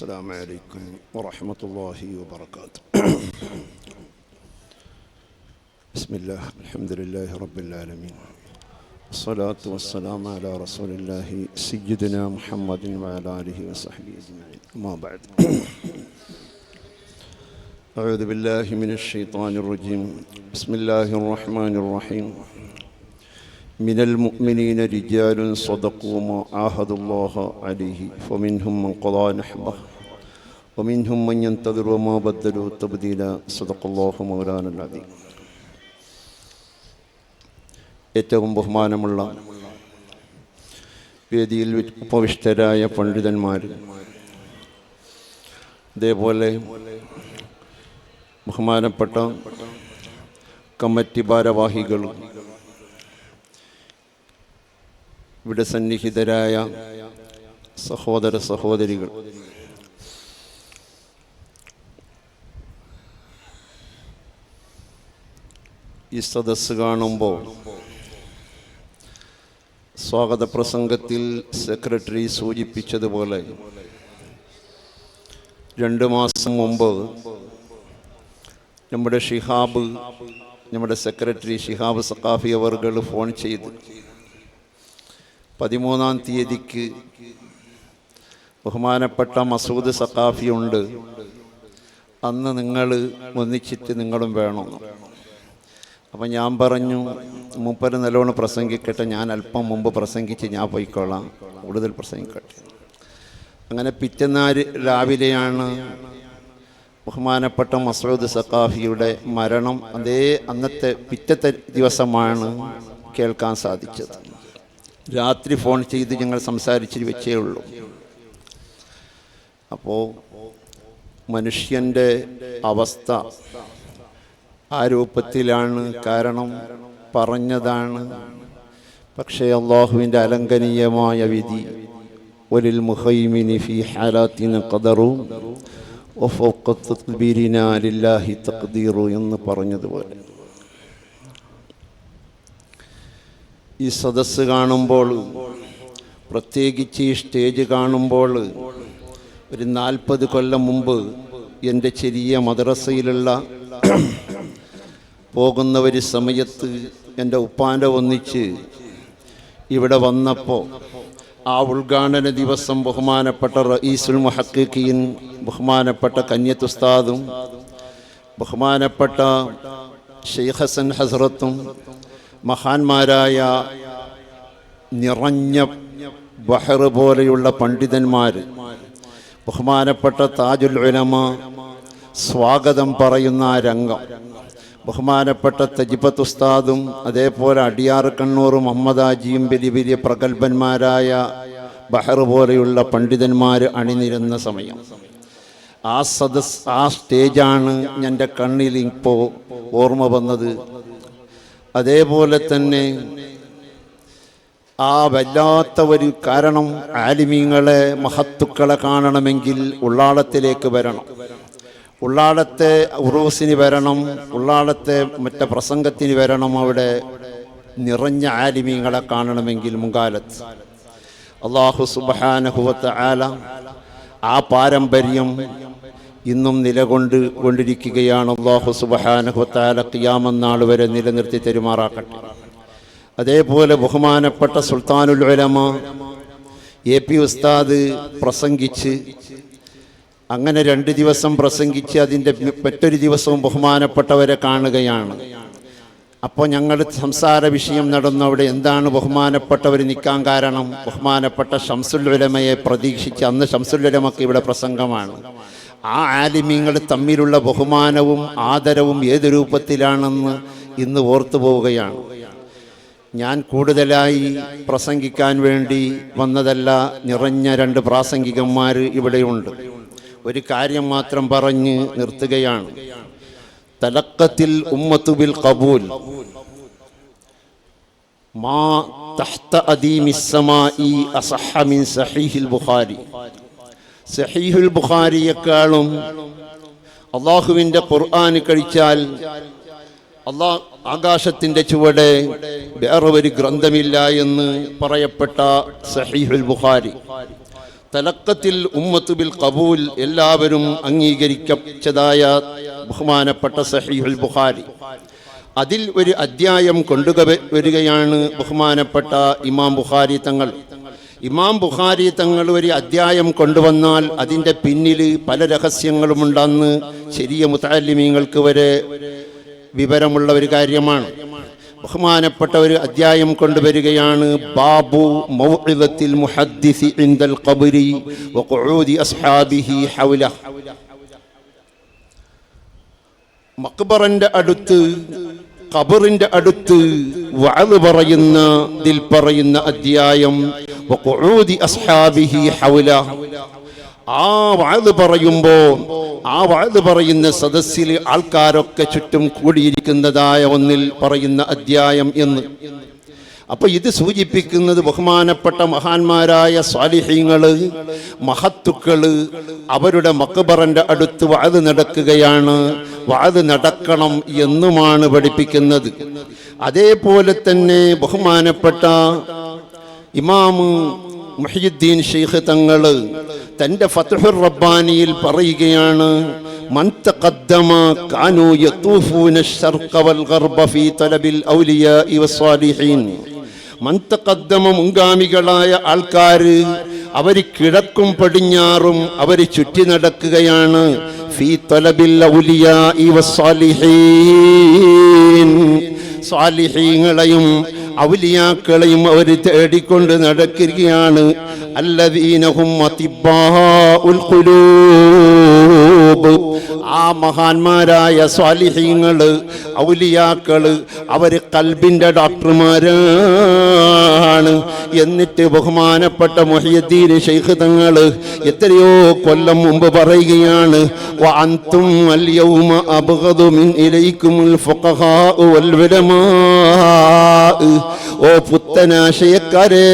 السلام عليكم ورحمة الله وبركاته. بسم الله الحمد لله رب العالمين. الصلاة والسلام على رسول الله سيدنا محمد وعلى آله وصحبه أجمعين. ما بعد. أعوذ بالله من الشيطان الرجيم. بسم الله الرحمن الرحيم. من المؤمنين رجال صدقوا ما عاهدوا الله عليه فمنهم من قضى نحبه. ومنهم من ينتظر وما بدلوا تبديلا صدق الله مولانا العظيم ഏറ്റവും ബഹുമാനമുള്ള വേദിയിൽ ഉപവിഷ്ടരായ പണ്ഡിതന്മാർ അതേപോലെ ബഹുമാനപ്പെട്ട കമ്മിറ്റി ഭാരവാഹികൾ ഇവിടെ സന്നിഹിതരായ സഹോദര സഹോദരികൾ ഈ സദസ് കാണുമ്പോൾ സ്വാഗത പ്രസംഗത്തിൽ സെക്രട്ടറി സൂചിപ്പിച്ചതുപോലെ രണ്ട് മാസം മുമ്പ് നമ്മുടെ ഷിഹാബ് നമ്മുടെ സെക്രട്ടറി ഷിഹാബ് സക്കാഫി അവർകൾ ഫോൺ ചെയ്ത് പതിമൂന്നാം തീയതിക്ക് ബഹുമാനപ്പെട്ട മസൂദ് സഖാഫിയുണ്ട്. അന്ന് നിങ്ങൾ ഒന്നിച്ചിട്ട് നിങ്ങളും വേണം. അപ്പം ഞാൻ പറഞ്ഞു മുപ്പര് നല്ലോണം പ്രസംഗിക്കട്ടെ. ഞാൻ അല്പം മുമ്പ് പ്രസംഗിച്ച് ഞാൻ പോയിക്കോളാം. കൂടുതൽ പ്രസംഗിക്കട്ടെ. അങ്ങനെ പിറ്റന്നാര് രാവിലെയാണ് ബഹുമാനപ്പെട്ട മസൂദ് സഖാഫിയുടെ മരണം. അതേ അന്നത്തെ പിറ്റത്തെ ദിവസമാണ് കേൾക്കാൻ സാധിച്ചത്. രാത്രി ഫോൺ ചെയ്ത് ഞങ്ങൾ സംസാരിച്ച് വെച്ചേ ഉള്ളൂ. അപ്പോൾ മനുഷ്യന്റെ അവസ്ഥ ആ രൂപത്തിലാണ് കാരണം പറഞ്ഞതാണ്. പക്ഷേ അള്ളാഹുവിന്റെ അലംഘനീയമായ വിധി ഒലിൽ മുഹൈമിനി ഫി ഹാലാത്തിന് കദറും എന്ന് പറഞ്ഞതുപോലെ. ഈ സദസ് കാണുമ്പോൾ പ്രത്യേകിച്ച് ഈ സ്റ്റേജ് കാണുമ്പോൾ ഒരു നാൽപ്പത് കൊല്ലം മുമ്പ് എന്റെ ചെറിയ മദ്രസയിലുള്ള പോകുന്ന ഒരു സമയത്ത് എന്റെ ഉപ്പാന്റെ ഒന്നിച്ച് ഇവിടെ വന്നപ്പോൾ ആ ഉദ്ഘാടന ദിവസം ബഹുമാനപ്പെട്ട റഈസുൽ മുഹക്കീൻ ബഹുമാനപ്പെട്ട കന്യത്തുസ്താദും ബഹുമാനപ്പെട്ട ഷെയ്ഖ് ഹസൻ ഹസ്രത്തും മഹാന്മാരായ നിറഞ്ഞ ബഹർ പോലെയുള്ള പണ്ഡിതന്മാർ ബഹുമാനപ്പെട്ട താജുൽ ഉലമ സ്വാഗതം പറയുന്ന രംഗം. ബഹുമാനപ്പെട്ട തജിബത്ത് ഉസ്താദും അതേപോലെ അടിയാർ കണ്ണൂർ മുഹമ്മദാജിയും വലിയ വലിയ പ്രഗത്ഭന്മാരായ ബഹർ പോലെയുള്ള പണ്ഡിതന്മാർ അണിനിരുന്ന സമയം. ആ സദസ് ആ സ്റ്റേജാണ് എന്റെ കണ്ണിൽ ഇപ്പോൾ ഓർമ്മ വന്നത്. അതേപോലെ തന്നെ ആ വല്ലാത്ത ഒരു കാരണം ആലിമീങ്ങളെ മഹത്തുക്കളെ കാണണമെങ്കിൽ ഉള്ളാളത്തിലേക്ക് വരണം. ഉള്ളാളത്തെ ഉറൂസിന് വരണം ഉള്ളാടത്തെ മറ്റേ പ്രസംഗത്തിന് വരണം അവിടെ നിറഞ്ഞ ആലിമീങ്ങളെ കാണണമെങ്കിൽ മുങ്കാലത്ത് അള്ളാഹു സുബാനഹുവത്ത് ആല ആ പാരമ്പര്യം ഇന്നും നിലകൊണ്ട് കൊണ്ടിരിക്കുകയാണ്. അള്ളാഹു സുബഹാനഹുത്താല ഖിയാമന്നാൾ വരെ നിലനിർത്തി തെരുമാറാക്കട്ടെ അതേപോലെ ബഹുമാനപ്പെട്ട സുൽത്താനുൽ ഉലമ എ പി ഉസ്താദ് പ്രസംഗിച്ച് അങ്ങനെ രണ്ട് ദിവസം പ്രസംഗിച്ച് അതിന്റെ മറ്റൊരു ദിവസവും ബഹുമാനപ്പെട്ടവരെ കാണുകയാണ്. അപ്പോൾ ഞങ്ങൾ സംസാര വിഷയം നടന്നു. അവിടെ എന്താണ് ബഹുമാനപ്പെട്ടവർ നിൽക്കാൻ കാരണം? ബഹുമാനപ്പെട്ട ഷംസുല്ലുലമയെ പ്രതീക്ഷിച്ച് അന്ന് ഷംസുല്ലുലമക്ക് ഇവിടെ പ്രസംഗമാണ്. ആ ആലിമ്യങ്ങൾ തമ്മിലുള്ള ബഹുമാനവും ആദരവും ഏത് രൂപത്തിലാണെന്ന് ഇന്ന് ഓർത്തു പോവുകയാണ്. ഞാൻ കൂടുതലായി പ്രസംഗിക്കാൻ വേണ്ടി വന്നതല്ല നിറഞ്ഞ രണ്ട് പ്രാസംഗികന്മാർ ഇവിടെയുണ്ട്. ഒരു കാര്യം മാത്രം പറഞ്ഞ് നിർത്തുകയാണ്. തലക്കത്തിൽ ഉമ്മത്തുബിൽ കബൂൽ മാ തഹ്ത അദീമിസ്സമായി അസഹ മിൻ സഹീഹിൽ ബുഖാരി. സഹീഹുൽ ബുഖാരിയെക്കാളും അള്ളാഹുവിന്റെ ഖുർആൻ കഴിച്ചാൽ അള്ളാ ആകാശത്തിന്റെ ചുവടെ വേറെ ഒരു ഗ്രന്ഥമില്ല എന്ന് പറയപ്പെട്ട സഹീഹുൽ ബുഖാരി. തലക്കത്തിൽ ഉമ്മത്ത് ബിൽ കബൂൽ എല്ലാവരും അംഗീകരിക്കച്ചതായ ബഹുമാനപ്പെട്ട സഹീഹുൽ ബുഖാരി. അതിൽ ഒരു അധ്യായം കൊണ്ടുക വരികയാണ് ബഹുമാനപ്പെട്ട ഇമാം ബുഖാരി തങ്ങൾ. ഇമാം ബുഖാരി തങ്ങൾ ഒരു അധ്യായം കൊണ്ടുവന്നാൽ അതിന്റെ പിന്നിൽ പല രഹസ്യങ്ങളുമുണ്ടെന്ന് ശരിയ മുത്താലിമീങ്ങൾക്ക് വരെ വിവരമുള്ള ഒരു കാര്യമാണ്. ബഹുമാനപ്പെട്ട ഒരു അധ്യായം കൊണ്ടുവരികയാണ്. ബാബു മൗഇദത്തിൽ മുഹദ്ദിസി ഇൻദൽ ഖബരി വഖുഊദി അസ്ഹാബിഹി ഹൗല. മക്ബറിന്റെ അടുത്ത് ഖബറിന്റെ അടുത്ത് വഅദ് പറയുന്ന ദിൽ പറയുന്ന അധ്യായം വഖുഊദി അസ്ഹാബിഹി ഹൗല. ആ വാത് പറയുമ്പോ ആ വാത് പറയുന്ന സദസ്സിൽ ആൾക്കാരൊക്കെ ചുറ്റും കൂടിയിരിക്കുന്നതായ ഒന്നിൽ പറയുന്ന അധ്യായം എന്ന്. അപ്പൊ ഇത് സൂചിപ്പിക്കുന്നത് ബഹുമാനപ്പെട്ട മഹാന്മാരായ സ്വാലിഹ്യങ്ങൾ മഹത്തുക്കൾ അവരുടെ മക്കബറന്റെ അടുത്ത് വാത് നടക്കുകയാണ്. വാത് നടക്കണം എന്നുമാണ് പഠിപ്പിക്കുന്നത്. അതേപോലെ തന്നെ ബഹുമാനപ്പെട്ട ഇമാമ് മുഹിയുദ്ദീൻ ഷെയ്ഖ് തങ്ങൾ തന്റെ ഫത്തുഹുർ റബ്ബാനിയിൽ പറയുകയാണ് മുൻഗാമികളായ ആൾക്കാർ അവർ കിഴക്കും പടിഞ്ഞാറും അവർ ചുറ്റി നടക്കുകയാണ് സാലിഹീങ്ങളെയും ഔലിയാക്കളെയും അവർ തേടിക്കൊണ്ട് നടക്കുകയാണ്. അല്ലദീനഹും അതിബാ ഖുലൂബ്. ആ മഹാന്മാരായ സ്വാലിഹീങ്ങൾ ഔലിയാക്കൾ അവർ കൽബിന്റെ ഡോക്ടർമാരാണ്. എന്നിട്ട് ബഹുമാനപ്പെട്ട മൊഹിയദ്ദീൻ ഷെയ്ഖ് തങ്ങൾ എത്രയോ കൊല്ലം മുമ്പ് പറയുകയാണ് ഓ പുത്തനാശയക്കാരേ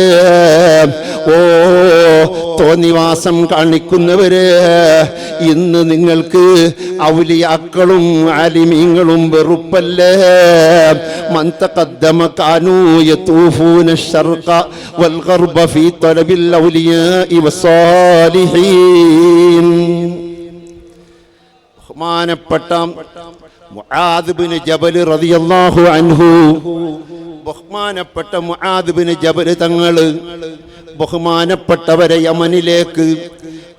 ഓ തോന്നിവാസം കാണിക്കുന്നവര് ഇന്ന് നിങ്ങൾക്ക് ഔലിയാക്കളും ആലിമീങ്ങളും വെറുപ്പല്ലേ? മന്തഖദ്ദമ കാനൂ യതൂഫൂന ശർഖ വൽ ഗർബ ഫീ തലബിൽ ഔലിയാഇ വസാലിഹീൻ ബഹുമാനപ്പെട്ട മുആദ്ബിന് ജബൽ റളിയല്ലാഹു അൻഹു ബഹുമാനപ്പെട്ട മുആദ്ബിന് ജബൽ തങ്ങൾ ബഹുമാനപ്പെട്ടവരെ യമനിലേക്ക്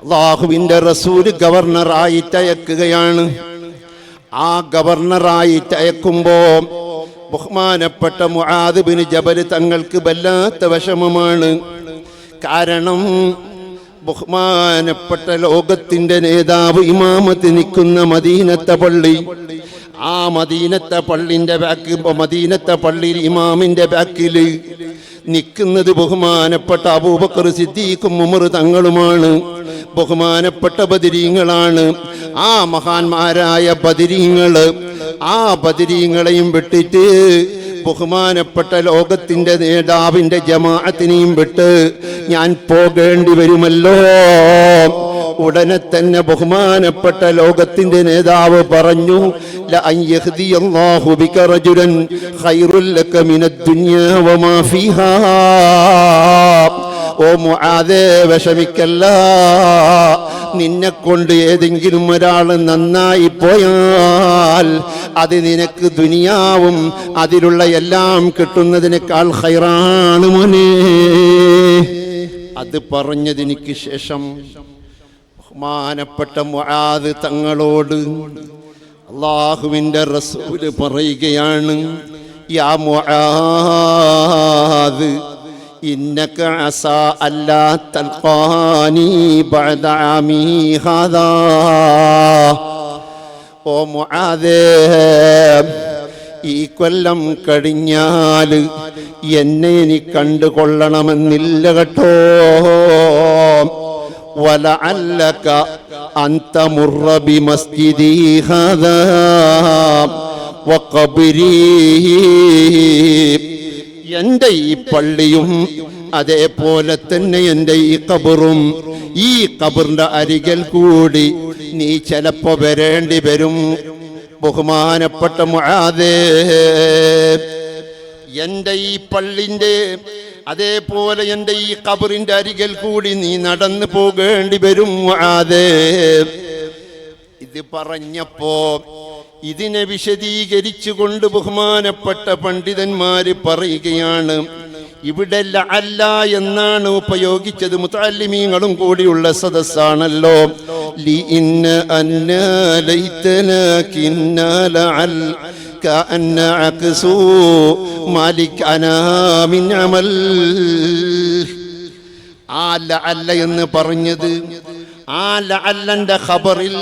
അള്ളാഹുവിന്റെ റസൂൽ ഗവർണറായിട്ട് അയക്കുകയാണ് ആ ഗവർണറായിട്ട് തയക്കുമ്പോൾ ബഹുമാനപ്പെട്ട മുആദ് ജബൽ തങ്ങൾക്ക് വല്ലാത്ത വിഷമമാണ്. കാരണം ബഹുമാനപ്പെട്ട ലോകത്തിന്റെ നേതാവ് ഇമാമത്ത് നിൽക്കുന്ന മദീനത്തെ പള്ളി ആ മദീനത്തെ പള്ളിന്റെ ബാക്ക് മദീനത്തെ പള്ളിയിൽ ഇമാമിന്റെ ബാക്കിൽ നിൽക്കുന്നത് ബഹുമാനപ്പെട്ട അബൂബക്കർ സിദ്ദീഖും ഉമർ തങ്ങളുമാണ്. ബഹുമാനപ്പെട്ട ബദിരീങ്ങളാണ്. ആ മഹാന്മാരായ ബദിരീങ്ങൾ ആ ബദിരീങ്ങളെയും വിട്ടിട്ട് ബഹുമാനപ്പെട്ട ലോകത്തിന്റെ നേതാവിന്റെ ജമാഅത്തിനെയും വിട്ട് ഞാൻ പോകേണ്ടി വരുമല്ലോ. ഉടനെ തന്നെ ബഹുമാനപ്പെട്ട ലോകത്തിന്റെ നേതാവ് പറഞ്ഞു ഓ നിന്നെ കൊണ്ട് ഏതെങ്കിലും ഒരാൾ നന്നായി പോയാൽ അത് നിനക്ക് ദുനിയാവും അതിലുള്ള എല്ലാം കിട്ടുന്നതിനേക്കാൾ ഹൈറാണ് മോനെ. അത് പറഞ്ഞതിനിക്ക് ശേഷം ബഹുമാനപ്പെട്ട മുആദ് തങ്ങളോട് അള്ളാഹുവിൻ്റെ റസൂല് പറയുകയാണ് യാ മുആദ് إنك عسى ألا تلقاني بعد عامي هذا ഓ മുആദേ ഈ കൊല്ലം കഴിഞ്ഞാൽ എന്നെ ഇനി കണ്ടുകൊള്ളണമെന്നില്ല കേട്ടോ ولعلك أن تمر بمسجدي هذا وقبري എൻ്റെ ഈ പള്ളിയും അതേപോലെ തന്നെ എൻ്റെ ഈ കബറും ഈ കബറിന്റെ അരികൽ കൂടി നീ ചിലപ്പോ വരേണ്ടി വരും ബഹുമാനപ്പെട്ട മുആദേ എൻ്റെ ഈ പള്ളിൻ്റെ അതേപോലെ എന്റെ ഈ കബറിന്റെ അരികിൽ കൂടി നീ നടന്നു പോകേണ്ടി വരും അതേ ഇത് പറഞ്ഞപ്പോ ഇതിനെ വിശദീകരിച്ചുകൊണ്ട് ബഹുമാനപ്പെട്ട പണ്ഡിതന്മാര് പറയുകയാണ് ഇവിടെ അല്ല എന്നാണ് ഉപയോഗിച്ചത്. മുത്താലിമീങ്ങളും കൂടിയുള്ള സദസ്സാണല്ലോ. ലി ഇന്ന അന്ന കിന്നാല അൽ كأن عكسو مالك أنا من عمل ആ അല്ല എന്ന് പറഞ്ഞത് ആ അല്ലന്റെ ഖബറിൽ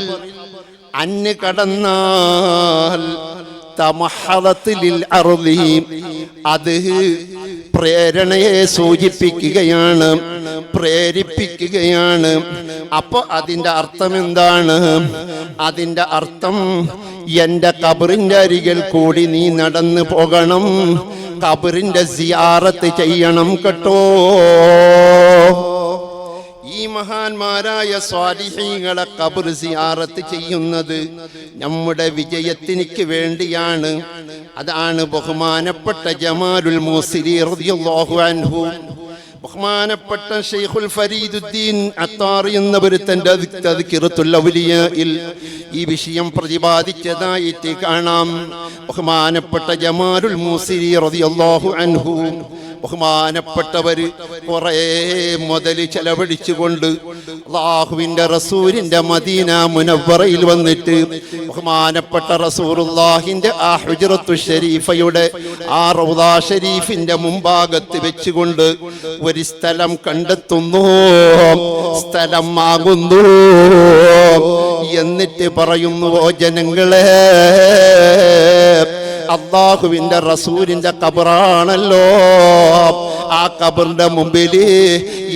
അന്ന് കടന്നാൽ തമഹളത്തിലിൽ അറുതി അത് പ്രേരണയെ സൂചിപ്പിക്കുകയാണ് പ്രേരിപ്പിക്കുകയാണ്. അപ്പൊ അതിന്റെ അർത്ഥം എന്താണ്? അതിന്റെ അർത്ഥം എന്റെ കബറിന്റെ അരികിൽ കൂടി നീ നടന്നു പോകണം. കബറിന്റെ സിയാറത്ത് ചെയ്യണം കേട്ടോ. ഈ മഹാന്മാരായ സ്വാലിഹീങ്ങളെ കബർ സിയാറത്ത് ചെയ്യുന്നത് നമ്മുടെ വിജയത്തിനിക്ക് വേണ്ടിയാണ്. അതാണ് ബഹുമാനപ്പെട്ട ജമാലുൽ മൂസിരി ബഹുമാനപ്പെട്ട ഷെയ്ഖുൽ ഫരീദുദ്ദീൻ അത്താറി എന്നവർ തന്റെ തദ്കിറത്തുൽ ഔലിയയിൽ ഈ വിഷയം പ്രതിപാദിച്ചതായിട്ട് കാണാം. ബഹുമാനപ്പെട്ട ജമാലുൽ മൂസിരി റളിയല്ലാഹു അൻഹു. ബഹുമാനപ്പെട്ടവര് കുറെ മുതൽ ചെലവഴിച്ചുകൊണ്ട് അള്ളാഹുവിന്റെ റസൂലിന്റെ മദീന മുനവറയിൽ വന്നിട്ട് ബഹുമാനപ്പെട്ട റസൂറുല്ലാഹിന്റെ ആ ഹുജറത്തു ഷരീഫയുടെ ആ റൗദാ ഷരീഫിന്റെ മുമ്പാകത്ത് വെച്ചുകൊണ്ട് ഒരു സ്ഥലം കണ്ടെത്തുന്നു. സ്ഥലം ആകുന്നു എന്നിട്ട് പറയുന്നു ഓ ജനങ്ങളെ അള്ളാഹുവിന്റെ റസൂലിന്റെ കബറാണല്ലോ ആ കബറിന്റെ മുമ്പിൽ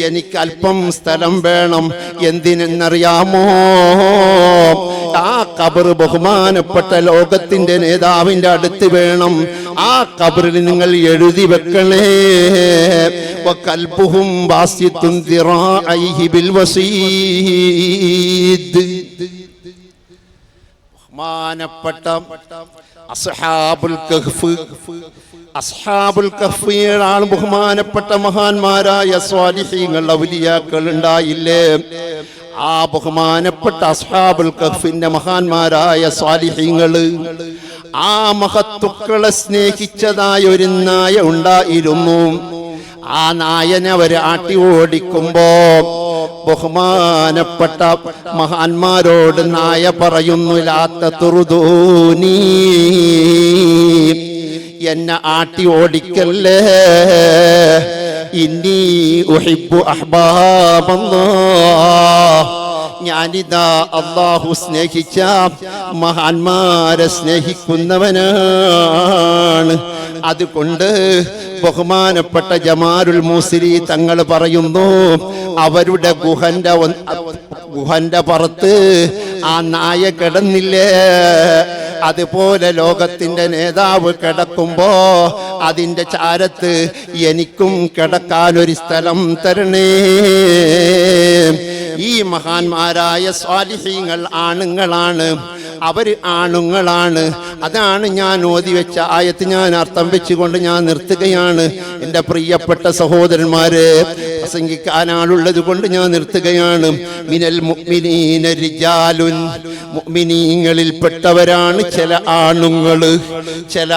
എനിക്ക് അല്പം സ്ഥലം വേണം. എന്തിനെന്നറിയാമോ? ആ കബർ ബഹുമാനപ്പെട്ട ലോകത്തിന്റെ നേതാവിന്റെ അടുത്ത് വേണം. ആ കബറിൽ നിങ്ങൾ എഴുതി വെക്കണേ. കൽപ്പുഹും ബഹുമാനപ്പെട്ട അസ്ഹാബുൽ കഹ്ഫ്. അസ്ഹാബുൽ കഹ്ഫ് ബഹുമാനപ്പെട്ട മഹാന്മാരായ സ്വാലിഹീങ്ങൾ ഔലിയാക്കൾ ഉണ്ടായില്ലേ? ആ ബഹുമാനപ്പെട്ട അസ്ഹാബുൽ കഹ്ഫിന്റെ മഹാന്മാരായ സ്വാലിഹീങ്ങൾ ആ മഹത്തുക്കളെ സ്നേഹിച്ചതായ ഒരു നായ ഉണ്ടായിരുന്നു. ആ നായനെ അവർ ആട്ടി ഓടിക്കുമ്പോ ബഹുമാനപ്പെട്ട മഹാന്മാരോട് നായ പറയുന്നു ലാത്ത തുറുദൂനീ എന്നെ ആട്ടി ഓടിക്കല്ലേ? ഇനി ഉഹിബു ഞാനിതാ അള്ളാഹു സ്നേഹിച്ച മഹാന്മാരെ സ്നേഹിക്കുന്നവനാണ്. അതുകൊണ്ട് ബഹുമാനപ്പെട്ട ജമാരുൽ മൂസിരി തങ്ങൾ പറയുന്നു അവരുടെ ഗുഹന്റെ ഗുഹന്റെ പുറത്ത് ആ നായ കിടന്നില്ലേ? അതുപോലെ ലോകത്തിന്റെ നേതാവ് കിടക്കുമ്പോ അതിന്റെ ചാരത്ത് എനിക്കും കിടക്കാൻ ഒരു സ്ഥലം തരണേ. ഈ മഹാന്മാരായ സ്വാലിഹീങ്ങൾ ആണുങ്ങളാണ്. അവർ ആണുങ്ങളാണ്. അതാണ് ഞാൻ ഓതി വെച്ച ആയത്ത് ഞാൻ അർത്ഥം വെച്ചുകൊണ്ട് ഞാൻ നിർത്തുകയാണ്. എന്റെ പ്രിയപ്പെട്ട സഹോദരന്മാരെ പ്രസംഗിക്കാനാളുള്ളത് കൊണ്ട് ഞാൻ നിർത്തുകയാണ്. മിനൽ റിജാലുൻ മുഅ്മിനീങ്ങളിൽപ്പെട്ടവരാണ് ചില ആണുങ്ങൾ ചില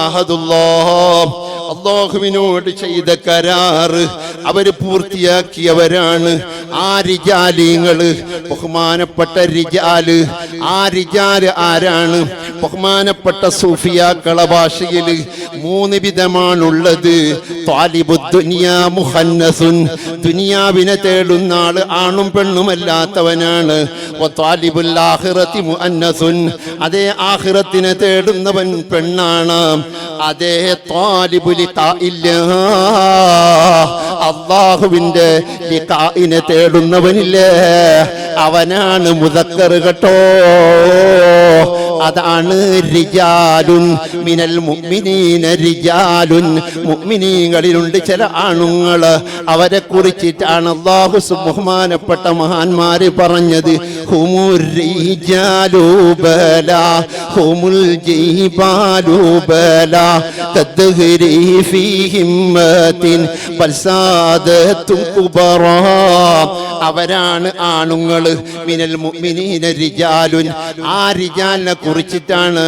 ആഹദുല്ലാഹ് അള്ളാഹുവിനോട് ചെയ്ത കരാറ് അവർ പൂർത്തിയാക്കിയവരാണ്. ആ റിജാലിങ്ങൾ ബഹുമാനപ്പെട്ട റിജാൽ ആ റിജാൽ ആരാണ്? ബഹുമാനപ്പെട്ട സൂഫിയാക്കള ഭാഷയിൽ മൂന്ന് വിധമാണുള്ളത്. മുഹന്നസുൻ. ദുനിയാവിനെ തേടുന്ന ആൾ ആണും പെണ്ണുമല്ലാത്തവനാണ് മുഅന്നസുൻ. അതേ ആഹിറത്തിനെ തേടുന്നവൻ പെണ്ണാണ്. അതേ താലിബുലി അള്ളാഹുവിന്റെ ലിഖായിനെ തേടുന്നവനില്ലേ? അവനാണ് മുതക്കർ കേട്ടോ. അതാണ് റിജാലുൻ മിനൽ മുഗ്മിനീന റിജാലുൻ മുഗ്മിനീകളിലുണ്ട് ചില ആണുങ്ങൾ. അവരെ കുറിച്ചിട്ടാണ് അല്ലാഹു സുബ്ഹാനപ്പെട്ട മഹാന്മാര് പറഞ്ഞത്. ഹുമുർ ബല ഹുമുൽ ബല അവരാണ് ആണുങ്ങൾ. മിനൽ മുഅ്മിനീന റിജാലുൻ. ആ റിജാലിനെ കുറിച്ചിട്ടാണ്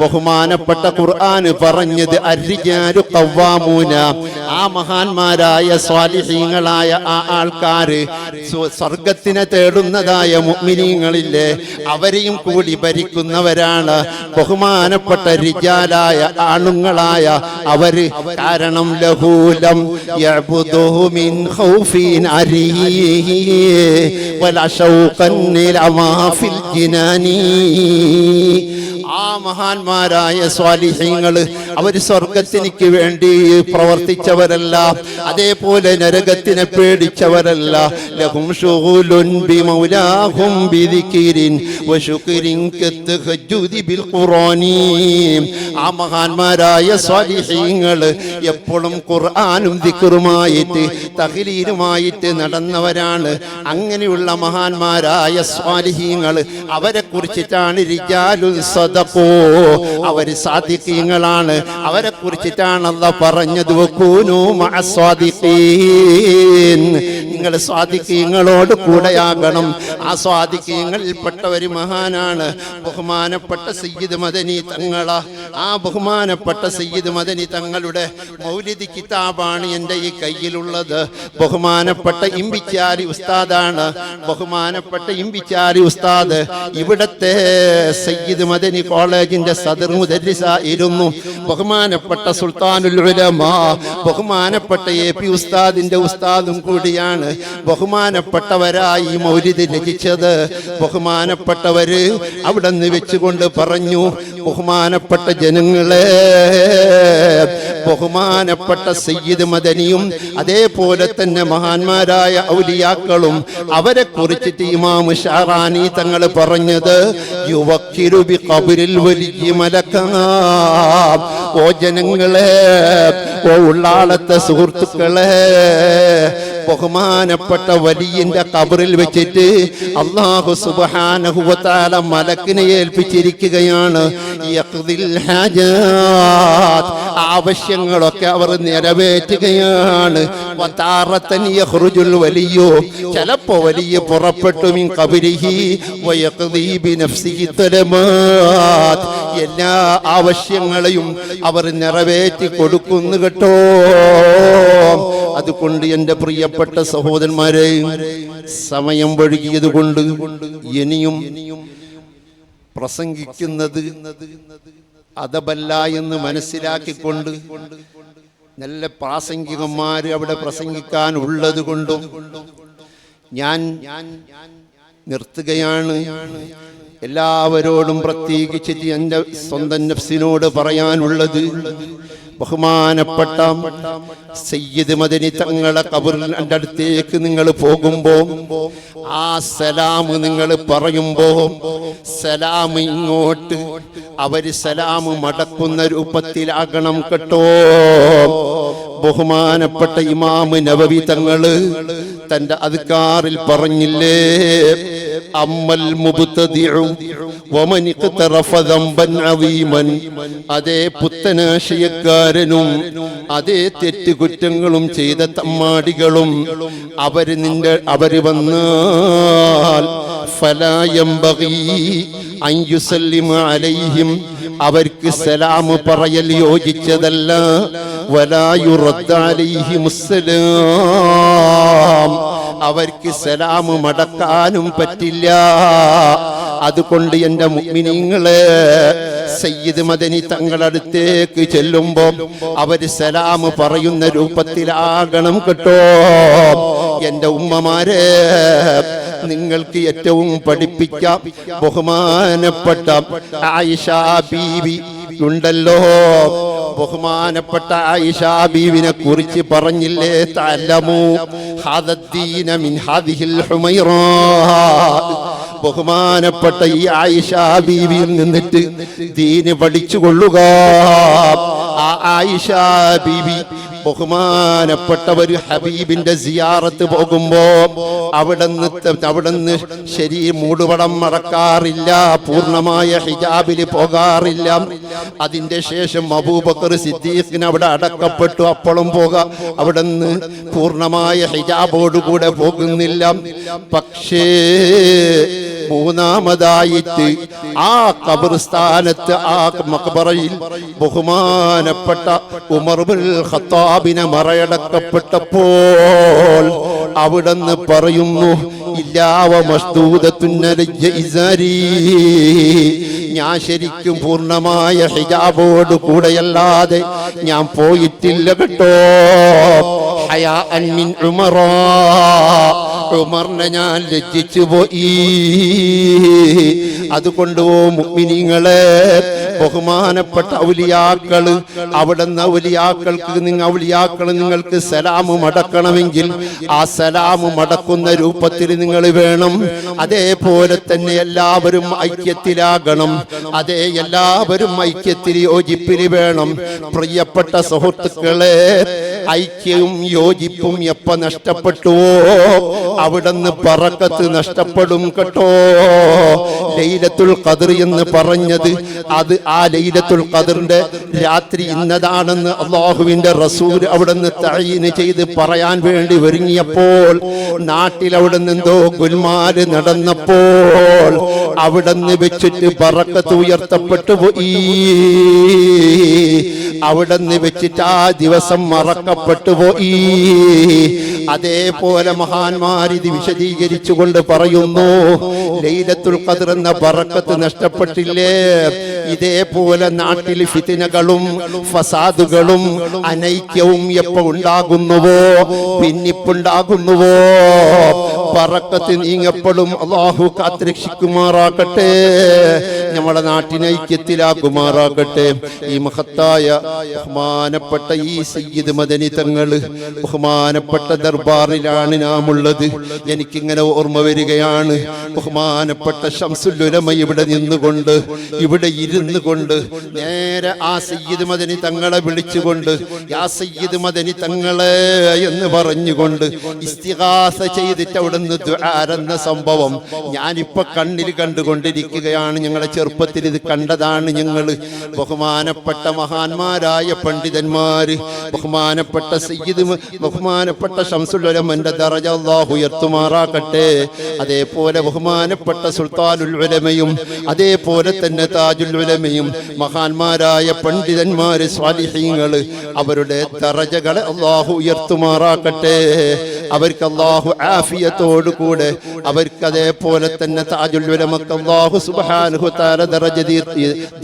ബഹുമാനപ്പെട്ട ഖുർആൻ പറഞ്ഞത്. അരിജാലു കവ്വാമൂന ആ മഹാന്മാരായ സ്വാലിഹീങ്ങളായ ആ ആൾക്കാര് സ്വ- സ്വർഗത്തിനെ തേടുന്നതായ മുഅ്മിനീങ്ങളില്ലേ അവരെയും കൂടി ഭരിക്കുന്നവരാണ് ബഹുമാനപ്പെട്ട റിജാലായ ആണുങ്ങളായ അവർ. കാരണം ലഹൂലം يأخذه من خوف عريه ولا شوقا العظى في الجنان. ആ മഹാന്മാരായ സ്വാലിഹ്യങ്ങൾ അവർ സ്വർഗത്തിനിക്ക് വേണ്ടി പ്രവർത്തിച്ചവരല്ല. അതേപോലെ നരകത്തിനെ പേടിച്ചവരല്ല. ലഹും ഷുഗുലുൻ ബിമൗലാഹും ബിദിക്രിൻ വശുക്രിൻ കത്തഹജ്ജുദി ബിൽ ഖുറാനി ആ മഹാന്മാരായ സ്വാലിഹ്യങ്ങൾ എപ്പോഴും ഖുർആനും ദിക്റുമായിട്ട് തഹ്ലീലുമായിട്ട് നടന്നവരാണ്. അങ്ങനെയുള്ള മഹാന്മാരായ സ്വാലിഹ്യങ്ങൾ അവരെ കുറിച്ചിട്ടാണ് റിജാലു സദഖോ അവർ സാദിഖീങ്ങളാണ് അവരെ കുറിച്ചിട്ടാണ് അല്ല പറഞ്ഞത്. വക്കൂനു നിങ്ങൾ സ്വാദിഖീങ്ങളോട് കൂടെയാകണം. ആ സ്വാദിഖീങ്ങളിൽപ്പെട്ട ഒരു മഹാനാണ്. ബഹുമാനപ്പെട്ട സയ്യിദ് മദനി തങ്ങള. ആ ബഹുമാനപ്പെട്ട സയ്യിദ് മദനി തങ്ങളുടെ മൗലിദി കിതാബാണ് എന്റെ ഈ കയ്യിലുള്ളത്. ബഹുമാനപ്പെട്ട ഇമ്പിച്ചാരി ഉസ്താദാണ്. ബഹുമാനപ്പെട്ട ഇമ്പിച്ചാരി ഉസ്താദ്. ഇവിടത്തെ സയ്യിദ് മദനി കോളേജിന്റെ സദർ മുദരിസായിരുന്നു ബഹുമാനപ്പെട്ട സുൽത്താനുൽ ഉലമാ ബഹുമാനപ്പെട്ട എ പി ഉസ്താദിന്റെ ഉസ്താദും കൂടിയാണ് ബഹുമാനപ്പെട്ടവരായി ഈ മൗലിദ് രചിച്ചത്. ബഹുമാനപ്പെട്ടവര് അവിടെ നിന്ന് വെച്ചുകൊണ്ട് പറഞ്ഞു ബഹുമാനപ്പെട്ട ജനങ്ങളെ ബഹുമാനപ്പെട്ട സയ്യിദ് മദനിയും അതേപോലെ തന്നെ മഹാന്മാരായ ഔലിയാക്കളും അവരെ കുറിച്ചിട്ട് ഇമാം ഷാറാനി തങ്ങൾ പറഞ്ഞത് യുവക്കിരു ബി ഖബറിൽ വലിയ മലക്കാം. ഓ ജനങ്ങളെ ഓ ഉള്ളാളത്തെ സുഹൃത്തുക്കളെ ബഹുമാനപ്പെട്ട വലിയന്റെ കബറിൽ വെച്ചിട്ട് അള്ളാഹു സുബാനഹുവത്താല മലക്കിനെ ഏൽപ്പിച്ചിരിക്കുകയാണ്. ആവശ്യങ്ങളൊക്കെ അവർ നിറവേറ്റുകയാണ്. വലിയോ. ചിലപ്പോ വലിയ പുറപ്പെട്ടു. എല്ലാ ആവശ്യങ്ങളെയും അവർ നിറവേറ്റി കൊടുക്കുന്നു കേട്ടോ. അതുകൊണ്ട് എന്റെ പ്രിയപ്പെട്ട സഹോദരന്മാരെ സമയം വഴുകിയത് കൊണ്ട് ഇനിയും പ്രസംഗിക്കുന്നത് അതബല്ല എന്ന് മനസ്സിലാക്കിക്കൊണ്ട് നല്ല പ്രാസംഗികന്മാർ അവിടെ പ്രസംഗിക്കാൻ ഉള്ളത് കൊണ്ടും ഞാൻ നിർത്തുകയാണ്. എല്ലാവരോടും പ്രത്യേകിച്ച് എന്റെ സ്വന്തം നഫ്സിനോട് പറയാനുള്ളത് ബഹുമാനപ്പെട്ട സയ്യിദ് മദനി തങ്ങളെ കബറിന്റെ അടുത്തേക്ക് നിങ്ങൾ പോകുമ്പോ ആ സലാം നിങ്ങൾ പറയുമ്പോ സലാം ഇങ്ങോട്ട് അവർ സലാം മടക്കുന്ന രൂപത്തിലാകണം കേട്ടോ. ബഹുമാനപ്പെട്ട ഇമാമ് നവവി തങ്ങൾ തന്റെ അധികാറിൽ പറഞ്ഞില്ലേ? അമ്മൽ അതേ പുത്തനാശയക്കാരനും അതേ തെറ്റുകുറ്റങ്ങളും ചെയ്ത തമ്മാടികളും അവർ നിന്റെ അവർ വന്നാൽ യുസല്ലിമ അലൈഹിം അവർക്ക് സലാം പറയൽ യോജിച്ചതല്ല. അലൈഹിമുസ്സലാം അവർക്ക് സലാം മടക്കാനും പറ്റില്ല. അതുകൊണ്ട് എന്റെ മുഗ്മിനിങ്ങളെ സയ്യിദ് മദനി തങ്ങളടുത്തേക്ക് ചെല്ലുമ്പോൾ അവർ സലാം പറയുന്ന രൂപത്തിലാകണം കേട്ടോ. എന്റെ ഉമ്മമാരെ നിങ്ങൾക്ക് ഏറ്റവും പഠിപ്പിക്കാം. ബഹുമാനപ്പെട്ട ആയിഷ ബീവി ഉണ്ടല്ലോ. ബഹുമാനപ്പെട്ട ആയിഷ ബീവിനെ കുറിച്ച് പറഞ്ഞില്ലേ? തലമു മിൻ ബഹുമാനപ്പെട്ട ഈ ആയിഷ ബീവിയിൽ നിന്നിട്ട് ദീന് പഠിച്ചു കൊള്ളുക ആ ആയിഷ ബീവി ബഹുമാനപ്പെട്ട ഒരു ഹബീബിന്റെ സിയാറത്ത് പോകുമ്പോ അവിടുന്ന് അവിടുന്ന് ശരി മൂടുപടം മറക്കാറില്ല പൂർണമായ ഹിജാബിൽ പോകാറില്ല. അതിന്റെ ശേഷം അബൂബക്കർ സിദ്ദീഖിന് അവിടെ അടക്കപ്പെട്ടു അപ്പോഴും പോകാം. അവിടുന്ന് പൂർണമായ ഹിജാബോടുകൂടെ പോകുന്നില്ല. പക്ഷേ മൂന്നാമതായിട്ട് ആ കബർസ്ഥാനത്ത് ആ മക്ബറയിൽ ബഹുമാനപ്പെട്ട ഉമർബുൽ ഖത്താബിനെ മറയടക്കപ്പെട്ടപ്പോൾ അവിടെന്ന് പറയുന്നു ഇല്ലാവ ഞാൻ ശരിക്കും പൂർണമായ ഹിജാബോട് കൂടെയല്ലാതെ ഞാൻ പോയിട്ടില്ല കേട്ടോ. ഹയാ അൻ മിൻ ഉമറാ. ഉമറിനെ ഞാൻ ലജ്ജിച്ചു പോയി. അതുകൊണ്ട് ഓ മുഅ്മിനീങ്ങളെ ബഹുമാനപ്പെട്ട ഔലിയാക്കൾ അവിടുന്ന് ഔലിയാക്കൾക്ക് നിങ്ങൾ ഔലിയാക്കൾ നിങ്ങൾക്ക് സലാമ് മടക്കണമെങ്കിൽ ആ സലാമ് മടക്കുന്ന രൂപത്തിൽ നിങ്ങൾ വേണം. അതേപോലെ തന്നെ എല്ലാവരും ഐക്യത്തിലാകണം. അതേ എല്ലാവരും ഐക്യത്തിൽ യോജിപ്പിൽ വേണം. പ്രിയപ്പെട്ട സുഹൃത്തുക്കളെ ഐക്യവും യോജിപ്പും എപ്പ നഷ്ടപ്പെട്ടുവോ? അവിടുന്ന് പറക്കത്ത് നഷ്ടപ്പെടും കേട്ടോ. ലൈലത്തുൽ ഖദർ എന്ന് പറഞ്ഞത് അത് ആ ലൈലത്തുൽ ഖദറിന്റെ രാത്രി ഇന്നതാണെന്ന് അള്ളാഹുവിന്റെ റസൂൽ അവിടുന്ന് തഴീന് ചെയ്ത് പറയാൻ വേണ്ടി ഒരുങ്ങിയപ്പോൾ നാട്ടിൽ അവിടെ എന്തോ ഗുൽമാൽ നടന്നപ്പോൾ അവിടുന്ന് വെച്ചിട്ട് പറക്കത്ത് ഉയർത്തപ്പെട്ടു പോയി. അവിടുന്ന് വെച്ചിട്ട് ആ ദിവസം മറക്കപ്പെട്ടു പോയി. അതേപോലെ മഹാന്മാർ ഇത് വിശദീകരിച്ചുകൊണ്ട് പറയുന്നു ലൈലത്തുൽ ഖദർ എന്ന പറക്കത്ത് നഷ്ടപ്പെട്ടില്ലേ? ഇതേപോലെ നാട്ടിൽ ഫിത്നകളും ഫസാദുകളും അനൈക്യവും എപ്പോ ഉണ്ടാകുന്നുവോ? ഭിന്നിപ്പുണ്ടാകുന്നുവോ? പറക്കത്ത് നീങ്ങപ്പെടും. അള്ളാഹു കാത്തിരക്ഷിക്കുമാറാകട്ടെ. നമ്മുടെ നാട്ടിനെ ഐക്യത്തിലാക്കുമാറാകട്ടെ. ഈ മഹത്തായ ബഹുമാനപ്പെട്ട ഈ സയ്യിദ് മദനി തങ്ങൾ ബഹുമാനപ്പെട്ട ദർബാറിലാണ് നാം ഉള്ളത് എനിക്കിങ്ങനെ ഓർമ്മ വരികയാണ്. ബഹുമാനപ്പെട്ട ഷംസുല്ലുലമ ഇവിടെ നിന്നുകൊണ്ട് ഇവിടെ ഇരുന്നു കൊണ്ട് നേരെ ആ സയ്യിദ് മദനി തങ്ങളെ വിളിച്ചുകൊണ്ട് യാ സയ്യിദ് മദനി തങ്ങളെ എന്ന് പറഞ്ഞുകൊണ്ട് ഇസ്തിഹാസ ചെയ്തിട്ട് അവിടുന്ന് ദ്വാരെന്ന സംഭവം ഞാനിപ്പോ കണ്ണിൽ കണ്ടുകൊണ്ടിരിക്കുകയാണ്. ഞങ്ങളുടെ ചെറുപ്പത്തിൽ ഇത് കണ്ടതാണ് ഞങ്ങൾ ബഹുമാനപ്പെട്ട മഹാന്മാരായ പണ്ഡിതന്മാര് ബഹുമാനപ്പെട്ട സയ്യിദ് ബഹുമാനപ്പെട്ട ഷംസുലമന്റെ ദറജ അല്ലാഹു ഉയർത്തുമാറാക്കട്ടെ അതേപോലെ ബഹുമാനപ്പെട്ട സുൽത്താനുൽ ഉലമയും അതേപോലെ തന്നെ താജുൽ ഉലമയും മഹാന്മാരായ പണ്ഡിതന്മാര് സ്വാലിഹീങ്ങൾ അവരുടെ ദറജകളെ അള്ളാഹു ഉയർത്തുമാറാക്കട്ടെ അവർക്ക് അള്ളാഹു ആഫിയത്തോടു കൂടെ അവർക്ക് അതേപോലെ തന്നെ താജുൽ ഉലമക്ക് അള്ളാഹു സുബ്ഹാനഹു തആല ദറജ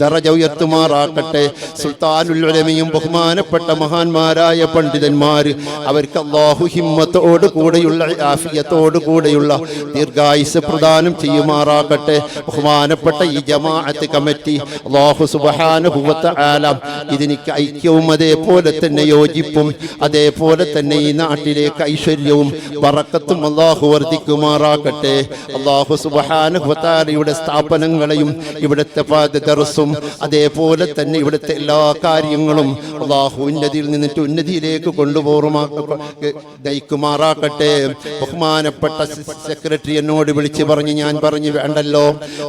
ദറജ ഉയർത്തുമാറാക്കട്ടെ. സുൽത്താനുൽ ഉലമയും ബഹുമാനപ്പെട്ട മഹാന്മാരായ പണ്ഡിതന്മാർ അവർക്ക് അള്ളാഹു ഹിമ്മത്തോടു കൂടെയുള്ള ആഫിയത്തോടു കൂടെയുള്ള ദീർഘായുസ് പ്രദാനം ചെയ്യുമാറാക്കട്ടെ. ബഹുമാനപ്പെട്ട ഈ ജമാഅത്ത് കമ്മിറ്റി അള്ളാഹു സുബ്ഹാനഹു ആലാം ഇതിനിക്ക് ഐക്യവും അതേപോലെ തന്നെ യോജിപ്പും അതേപോലെ തന്നെ ഈ നാട്ടിലേക്ക് ഐശ്വര്യവും ബറക്കത്തും അള്ളാഹു വർദ്ധിക്കുമാറാകട്ടെ. അള്ളാഹു വ സ്ഥാപനങ്ങളെയും ഇവിടുത്തെ ദർസും അതേപോലെ തന്നെ ഇവിടുത്തെ എല്ലാ കാര്യങ്ങളും അള്ളാഹു ഉന്നതിയിൽ നിന്നിട്ട് ഉന്നതിയിലേക്ക് നയിക്കുമാറാക്കട്ടെ ബഹുമാനപ്പെട്ട സെക്രട്ടറി എന്നോട് വിളിച്ച് പറഞ്ഞു ഞാൻ പറഞ്ഞു വേണ്ടല്ലോ.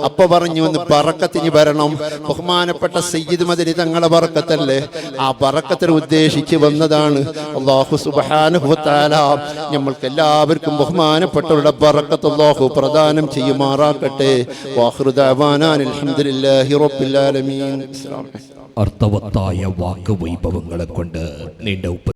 അപ്പ പറഞ്ഞു ഒന്ന് പറക്കത്തിന് വരണം. ബഹുമാനപ്പെട്ട സയ്യിദ് മദരി തങ്ങളെ പറക്കത്തല്ലേ ആ പറക്കത്തിന് ഉദ്ദേശിച്ച് വന്നതാണ് അള്ളാഹു സുബാനുഭവത്താല നമ്മൾക്ക് എല്ലാവർക്കും ബഹുമാനപ്പെട്ടവരുടെ ബറക്കത്ത് അള്ളാഹു പ്രദാനം ചെയ്യുമാറാക്കട്ടെ അർത്ഥവത്തായ വാക്ക് വൈഭവങ്ങളെ കൊണ്ട് നീണ്ട ഉപ്പ